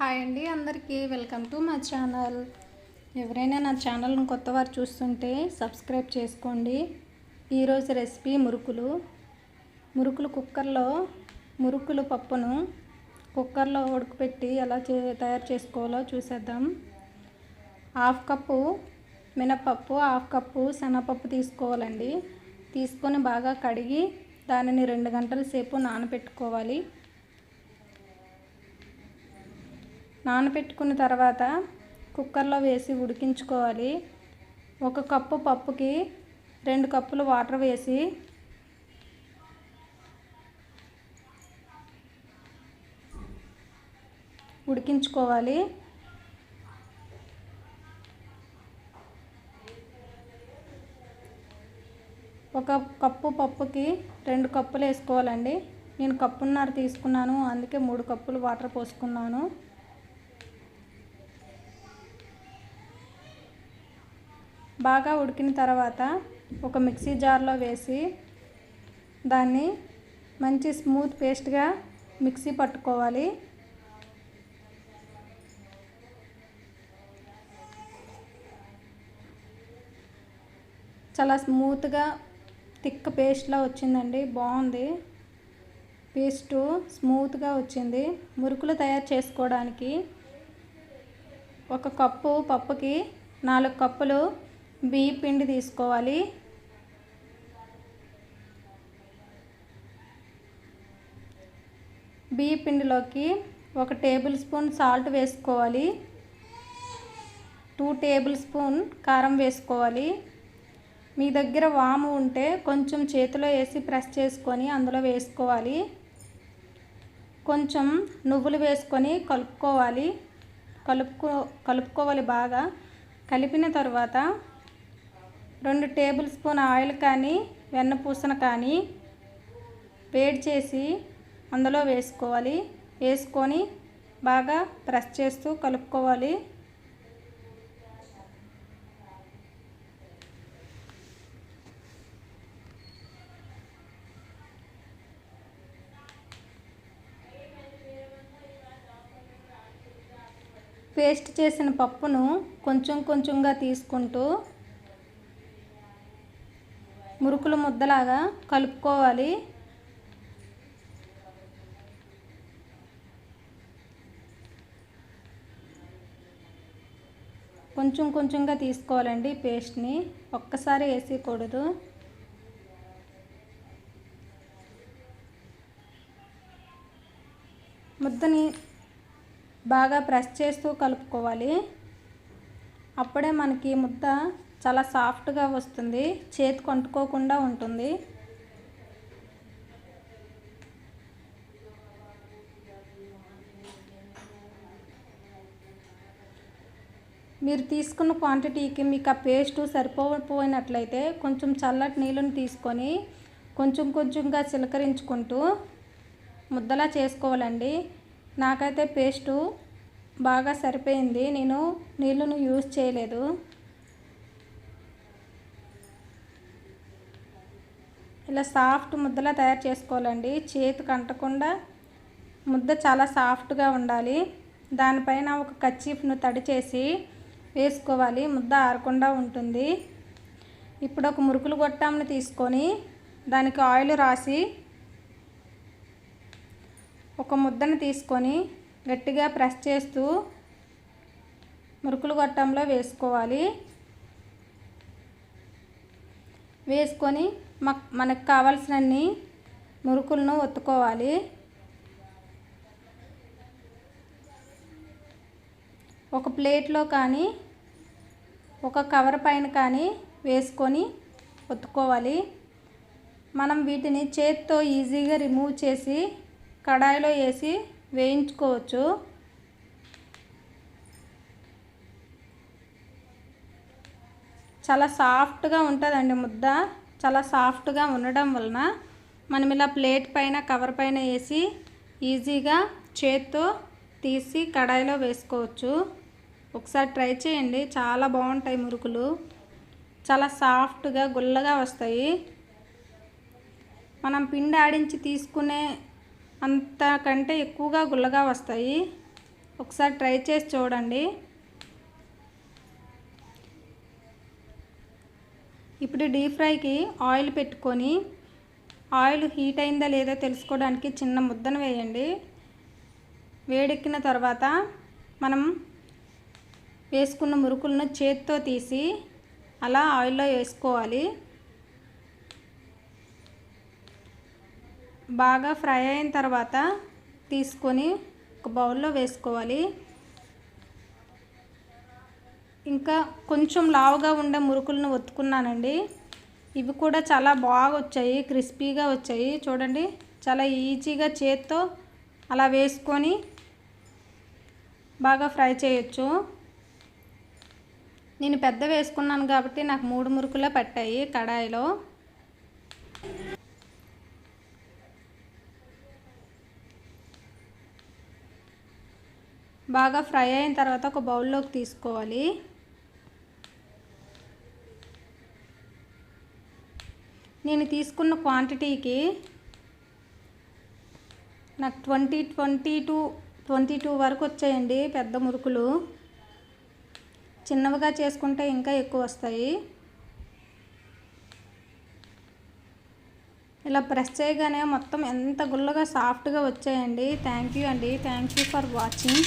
Hi అండి అందరికీ. Welcome to మా ఛానల్. ఎవరైనా నా ఛానల్ని కొత్త వారు చూస్తుంటే సబ్స్క్రైబ్ చేసుకోండి. ఈరోజు రెసిపీ మురుకులు. మురుకులు కుక్కర్లో మురుకులు పప్పును కుక్కర్లో ఉడకపెట్టి ఎలా చే తయారు చేసుకోవాలో చూసేద్దాం. హాఫ్ కప్పు మినపప్పు హాఫ్ కప్పు శనగపప్పు తీసుకోవాలండి. తీసుకొని బాగా కడిగి దానిని రెండు గంటల సేపు నానబెట్టుకోవాలి. నానబెట్టుకున్న తర్వాత కుక్కర్లో వేసి ఉడికించుకోవాలి. ఒక కప్పు పప్పుకి రెండు కప్పులు వాటర్ వేసి ఉడికించుకోవాలి. ఒక కప్పు పప్పుకి రెండు కప్పులు వేసుకోవాలండి. నేను కప్పున్నర తీసుకున్నాను అందుకే మూడు కప్పులు వాటర్ పోసుకున్నాను. బాగా ఉడికిన తర్వాత ఒక మిక్సీ జార్లో వేసి దాన్ని మంచి స్మూత్ పేస్ట్గా మిక్సీ పట్టుకోవాలి. చాలా స్మూత్గా థిక్ పేస్ట్లా వచ్చిందండి బాగుంది. పేస్టు స్మూత్గా వచ్చింది. మురుకులు తయారు చేసుకోవడానికి ఒక కప్పు పప్పుకి నాలుగు కప్పులు బియ్య పిండి తీసుకోవాలి. బియ్య పిండిలోకి ఒక టేబుల్ స్పూన్ సాల్ట్ వేసుకోవాలి. టూ టేబుల్ స్పూన్ కారం వేసుకోవాలి. మీ దగ్గర వాము ఉంటే కొంచెం చేతిలో వేసి ప్రెస్ చేసుకొని అందులో వేసుకోవాలి. కొంచెం నువ్వులు వేసుకొని కలుపుకోవాలి. కలుపుకో కలుపుకోవాలి బాగా. కలిపిన తర్వాత రెండు టేబుల్ స్పూన్ ఆయిల్ కానీ వెన్నపూసన కానీ వేడి చేసి అందులో వేసుకోవాలి. వేసుకొని బాగా ప్రెస్ చేస్తూ కలుపుకోవాలి. పేస్ట్ చేసిన పప్పును కొంచెం కొంచెంగా తీసుకుంటూ మురుకులు ముద్దలాగా కలుపుకోవాలి. కొంచెం కొంచెంగా తీసుకోవాలండి పేస్ట్ని. ఒక్కసారి వేసేయకూడదు. ముద్దని బాగా ప్రెస్ చేస్తూ కలుపుకోవాలి. అప్పుడే మనకి ముద్ద చాలా సాఫ్ట్గా వస్తుంది. చేతి కొంటుకోకుండా ఉంటుంది. మీరు తీసుకున్న క్వాంటిటీకి మీకు ఆ పేస్టు సరిపోయినట్లయితే కొంచెం చల్లటి నీళ్ళని తీసుకొని కొంచెం కొంచెంగా చిలకరించుకుంటూ ముద్దలా చేసుకోవాలండి. నాకైతే పేస్టు బాగా సరిపోయింది. నేను నీళ్ళను యూజ్ చేయలేదు. ఇలా సాఫ్ట్ ముద్దలా తయారు చేసుకోవాలండి. చేతికి అంటకుండా ముద్ద చాలా సాఫ్ట్గా ఉండాలి. దానిపైన ఒక కచ్చీఫ్ను తడి చేసి వేసుకోవాలి. ముద్ద ఆరకుండా ఉంటుంది. ఇప్పుడు ఒక మురుకులు గొట్టాంని తీసుకొని దానికి ఆయిల్ రాసి ఒక ముద్దను తీసుకొని గట్టిగా ప్రెస్ చేస్తూ మురుకులు గొట్టంలో వేసుకోవాలి. వేసుకొని మనకు కావాల్సినన్ని మురుకులను ఒత్తుకోవాలి. ఒక ప్లేట్లో కానీ ఒక కవర్ పైన కానీ వేసుకొని ఒత్తుకోవాలి. మనం వీటిని చేత్తో ఈజీగా రిమూవ్ చేసి కడాయిలో వేసి వేయించుకోవచ్చు. చాలా సాఫ్ట్గా ఉంటుందండి ముద్ద. చాలా సాఫ్ట్గా ఉండడం వలన మనం ఇలా ప్లేట్ పైన కవర్ పైన వేసి ఈజీగా చేత్తో తీసి కడాయిలో వేసుకోవచ్చు. ఒకసారి ట్రై చేయండి. చాలా బాగుంటాయి మురుకులు. చాలా సాఫ్ట్గా గుల్లగా వస్తాయి. మనం పిండి ఆడించి తీసుకునే అంతకంటే ఎక్కువగా గుల్లగా వస్తాయి. ఒకసారి ట్రై చేసి చూడండి. ఇప్పుడు డీప్ ఫ్రైకి ఆయిల్ పెట్టుకొని ఆయిల్ హీట్ అయిందా లేదా తెలుసుకోవడానికి చిన్న ముద్దను వేయండి. వేడెక్కిన తర్వాత మనం వేసుకున్న మురుకులను చేత్తో తీసి అలా ఆయిల్లో వేసుకోవాలి. బాగా ఫ్రై అయిన తర్వాత తీసుకొని ఒక బౌల్లో వేసుకోవాలి. ఇంకా కొంచెం లావుగా ఉండే మురుకులను ఒత్తుకున్నానండి. ఇవి కూడా చాలా బాగా వచ్చాయి క్రిస్పీగా వచ్చాయి. చూడండి చాలా ఈజీగా చేత్తో అలా వేసుకొని బాగా ఫ్రై చేయొచ్చు. నేను పెద్ద వేసుకున్నాను కాబట్టి నాకు మూడు మురుకులే పట్టాయి కడాయిలో. బాగా ఫ్రై అయిన తర్వాత ఒక బౌల్లోకి తీసుకోవాలి. నేను తీసుకున్న క్వాంటిటీకి నాకు twenty twenty two twenty two వరకు వచ్చాయండి పెద్ద మురుకులు. చిన్నవిగా చేసుకుంటే ఇంకా ఎక్కువ వస్తాయి. ఇలా ప్రెస్ చేయగానే మొత్తం ఎంత గుల్లగా సాఫ్ట్గా వచ్చాయండి. థ్యాంక్ యూ అండి. Thank you for watching.